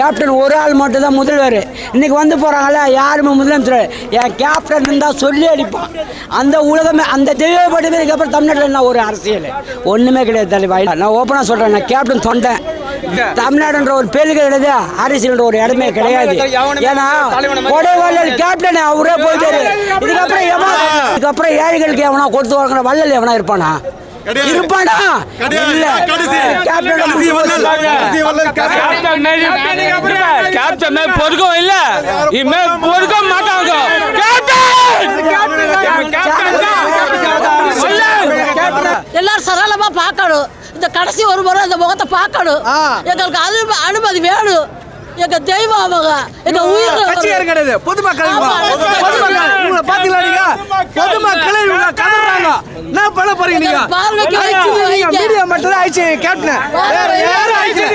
Captain ஒரு ஆள் மட்டும் தான் முதல்வர். இன்றைக்கி வந்து போகிறாங்களே யாருமே முதலமைச்சர் என் கேப்டன் இருந்தால் சொல்லி அடிப்பான். அந்த உலகமே அந்த தெய்வப்பட்டு அப்புறம் தமிழ்நாட்டில் என்ன ஒரு அரசியல்? ஒன்றுமே கிடையாது தலைவா நான் ஓப்பனாக சொல்கிறேன் நான் கேப்டன் சொன்னேன். தமிழ்நாடுன்ற ஒரு பேரு கிடையாது அரசியல்ன்ற ஒரு இடமே கிடையாது. ஏன்னா வள்ளல் கேப்டன் அவரே போயிட்டாரு. இதுக்கப்புறம் எவனா இதுக்கப்புறம் ஏழைகளுக்கு எவனா கொடுத்து வாங்குற வள்ளல் எவனா இருப்பானா? இருப்பானா இல்ல. கேப்டன் கேப்டன் மேல் பொறுக்கவும் இல்ல. இனிமே பொறுக்க மாட்டாங்க. எல்லாரும் சரளமா பார்க்கணும். இந்த கடைசி ஒரு முறை இந்த முகத்தை பார்க்கணும். எங்களுக்கு அது அனுமதி வேணும். எங்க தெய்வம் அவங்க. எங்க உயிர் கிடையாது. பொதுமக்கள் ஆமா, பொதுமக்கள் உங்களை பாத்தீங்களா நீங்க பொதுமக்களை இவங்க கதறாங்க என்ன பண்ண போறீங்க நீங்க. மீடியா மட்டும் தான் ஆயிடுச்சு கேப்டன். வேற யாரும் ஆயிடுச்சு.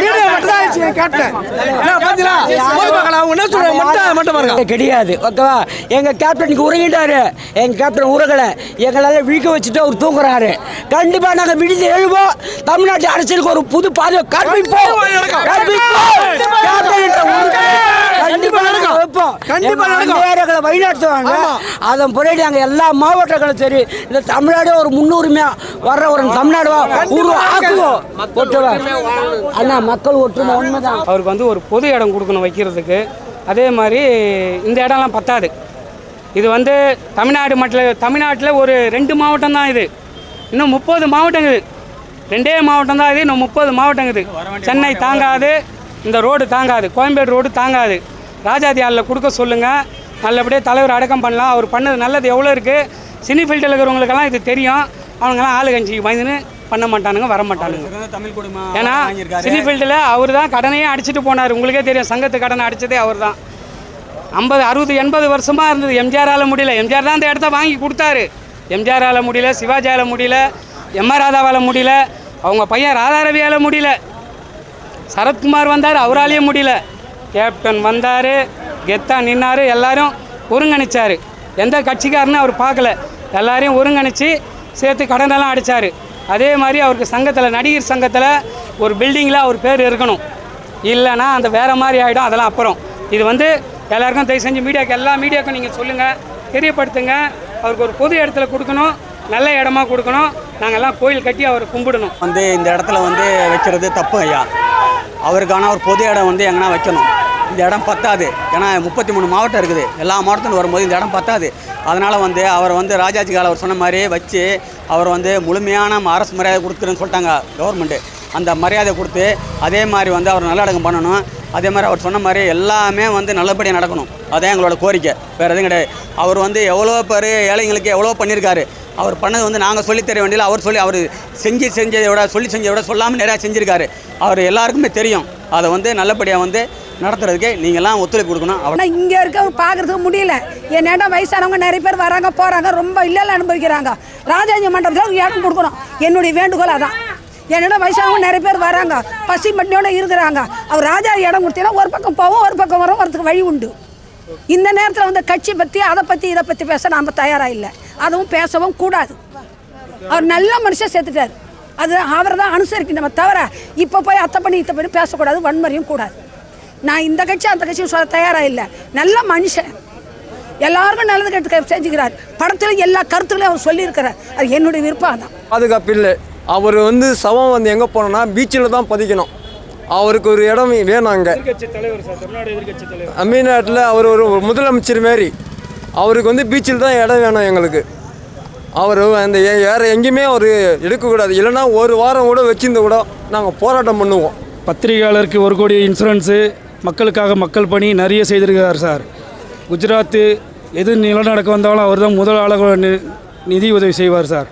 மீடியா மட்டும் தான் ஆயிடுச்சு கேப்டன். என்ன பாத்தீங்களா? பொதுமக்கள் அவங்க என்ன சொல்றாங்க மட்டும் மட்டும் பாருங்க. கிடையாது ஓகேவா? எங்க கேப்டனுக்கு உறங்கிட்டாரு. எங்க கேப்டன் உறங்கல. எங்களால விழிக்க வச்சுட்டு அவர் தூங்குறாரு. கண்டிப்பா நாங்க விடுத்து எழுவோம். தமிழ்நாட்டு அரசியலுக்கு ஒரு புது பாதை கற்பிப்போம் கற்பிப்போம் கேப்டன் என்ற உறுதி கண்டிப்பா நாங்க வைப்போம் கண்டிப்பா எங்க நடக்கும். அந்நியர்களை வழிநடத்துவாங்க. அதன் பிறகு நாங்க எல்லா மாவட்டங்களும் சரி இந்த தமிழ்நாடு ஒரு முன்னுரிமையா வர்ற ஒரு தமிழ்நாடு உருவாக்குவோம் அண்ணா மக்கள் ஒற்றுமை உண்மைதான். அவருக்கு வந்து ஒரு பொது இடம் கொடுக்கணும் வைக்கிறதுக்கு. அதே மாதிரி இந்த இடம்லாம் பத்தாது. இது வந்து தமிழ்நாடு மட்டும் தமிழ்நாட்டில் ஒரு ரெண்டு மாவட்டம் தான் இது. இன்னும் முப்பது மாவட்டங்குது ரெண்டே மாவட்டம் தான் இது இன்னும் முப்பது மாவட்டங்குது சென்னை தாங்காது இந்த ரோடு தாங்காது கோயம்பேடு ரோடு தாங்காது. ராஜாதி ஹாலில் கொடுக்க சொல்லுங்கள் நல்லபடியாக தலைவர் அடக்கம் பண்ணலாம். அவர் பண்ணது நல்லது எவ்வளோ இருக்குது சினி ஃபீல்டில் இருக்கிறவங்களுக்கெல்லாம் இது தெரியும். அவங்கெல்லாம் ஆளு கஞ்சிக்கு பயந்துன்னு பண்ண மாட்டானுங்க வர மாட்டானுங்க. ஏன்னா சினி ஃபீல்டில் அவர் தான் கடனையே அடிச்சிட்டு போனார். உங்களுக்கே தெரியும் சங்கத்து கடனை அடிச்சதே அவர் தான். ஐம்பது அறுபது எண்பது வருஷமாக இருந்தது. எம்ஜிஆரால் முடியல. எம்ஜிஆர் தான் அந்த இடத்த வாங்கி கொடுத்தாரு. எம்ஜிஆரால் முடியல சிவாஜியால் முடியல எம்ஆர் ராதாவால் முடியல. அவங்க பையன் ராதாரவியால் முடியல. சரத்குமார் வந்தார் அவராலேயே முடியல. கேப்டன் வந்தார் கெத்தா நின்னார் எல்லாரும் ஒருங்கிணைச்சார். எந்த கட்சிக்காரன்னு அவர் பார்க்கல. எல்லாரையும் ஒருங்கிணைச்சி சேர்த்து கடனெல்லாம் அடித்தார் அதே மாதிரி அவருக்கு சங்கத்தில் நடிகர் சங்கத்தில் ஒரு பில்டிங்கில் அவர் பேர் இருக்கணும். இல்லைன்னா அந்த வேறு மாதிரி ஆகிடும் அதெல்லாம் அப்புறம். இது வந்து எல்லாருக்கும் தயவு செஞ்சு மீடியாவுக்கு எல்லா மீடியாவுக்கும் நீங்கள் சொல்லுங்கள் தெரியப்படுத்துங்க. அவருக்கு ஒரு பொது இடத்துல கொடுக்கணும் நல்ல இடமா கொடுக்கணும். நாங்கள்லாம் கோயில் கட்டி அவரை கும்பிடணும். வந்து இந்த இடத்துல வந்து வைக்கிறது தப்பு ஐயா. அவருக்கான ஒரு பொது இடம் வந்து எங்கன்னா வைக்கணும். இந்த இடம் பத்தாது. ஏன்னா முப்பத்தி மூணு மாவட்டம் இருக்குது. எல்லா மாவட்டத்திலும் வரும்போது இந்த இடம் பத்தாது. அதனால் வந்து அவர் வந்து ராஜாஜி கால அவர் சொன்ன மாதிரியே வச்சு அவர் வந்து முழுமையான அரசு மரியாதை கொடுத்துருன்னு சொல்லிட்டாங்க கவர்மெண்ட்டு அந்த மரியாதை கொடுத்து அதே மாதிரி வந்து அவர் நல்லடக்கம் பண்ணணும். அதே மாதிரி அவர் சொன்ன மாதிரி எல்லாமே வந்து நல்லபடியாக நடக்கணும். அதான் எங்களோட கோரிக்கை. வேறு எதுவும் கிடையாது. அவர் வந்து எவ்வளோ பேர் ஏழைங்களுக்கு எவ்வளோ பண்ணியிருக்காரு. அவர் பண்ணது வந்து நாங்கள் சொல்லித் தர வேண்டியதில்லை. அவர் சொல்லி அவர் செஞ்சு செஞ்சதை விட சொல்லி செஞ்சதை விட சொல்லாமல் நிறையா செஞ்சுருக்காரு. அவர் எல்லாருக்குமே தெரியும். அதை வந்து நல்லபடியாக வந்து நடத்துறதுக்கு நீங்கள்லாம் ஒத்துழைப்பு கொடுக்கணும். அவர் ஆனால் இங்கே இருக்க பார்க்கறதுக்கு முடியல. என்னடா வயசானவங்க நிறைய பேர் வராங்க போகிறாங்க ரொம்ப இல்லைல்ல அனுபவிக்கிறாங்க. ராஜாஜி மண்டபத்தில் இடம் கொடுக்கணும். என்னுடைய வேண்டுகோள் அதான். என்னோட வயசானவங்க நிறைய பேர் வராங்க பசி மண்ணியோட இருக்கிறாங்க. அவர் ராஜா இடம் கொடுத்தீங்கன்னா ஒரு பக்கம் போவோம் ஒரு பக்கம் வரும் வரதுக்கு வழி உண்டு. இந்த நேரத்தில் வந்து கட்சி பற்றி அதை பற்றி இதை பற்றி பேச நாம் தயாராக இல்லை. அதுவும் பேசவும் கூடாது. அவர் நல்ல மனுஷன் சேர்த்துட்டார். அது அவரை தான் அனுசரிக்கணும் தவிர இப்போ போய் அத்தை பண்ணி இத்தை பண்ணி பேசக்கூடாது வன்முறையும் கூடாது. நான் இந்த கட்சி அந்த கட்சியும் சொல்ல தயாராக இல்லை. நல்ல மனுஷன். எல்லாருக்கும் நல்லது கெட்டு செஞ்சுக்கிறார். படத்தில் எல்லா கருத்துக்களையும் அவர் சொல்லியிருக்கிறார். அது என்னுடைய விருப்பம் தான் பாதுகாப்பு இல்லை. அவர் வந்து சவம் வந்து எங்கே போனோம்னா பீச்சில் தான் பதிக்கணும். அவருக்கு ஒரு இடம் வேணும் அங்கே. எதிர்கட்சி தலைவர் சார் தமிழ்நாடு எதிர்கட்சி தலைவர். தமிழ்நாட்டில் அவர் ஒரு முதலமைச்சர் மாரி. அவருக்கு வந்து பீச்சில் தான் இடம் வேணும் எங்களுக்கு. அவர் அந்த வேற எங்கேயுமே அவர் எடுக்கக்கூடாது. இல்லைன்னா ஒரு வாரம் கூட வச்சிருந்த கூட நாங்கள் போராட்டம் பண்ணுவோம். பத்திரிகையாளருக்கு ஒரு கோடி இன்சூரன்ஸு மக்களுக்காக மக்கள் பணி நிறைய செய்திருக்கிறார் சார். குஜராத்து எது நிலநடுக்கம் வந்தாலும் அவர் தான் முதல் ஆளாக நிதி உதவி செய்வார் சார்.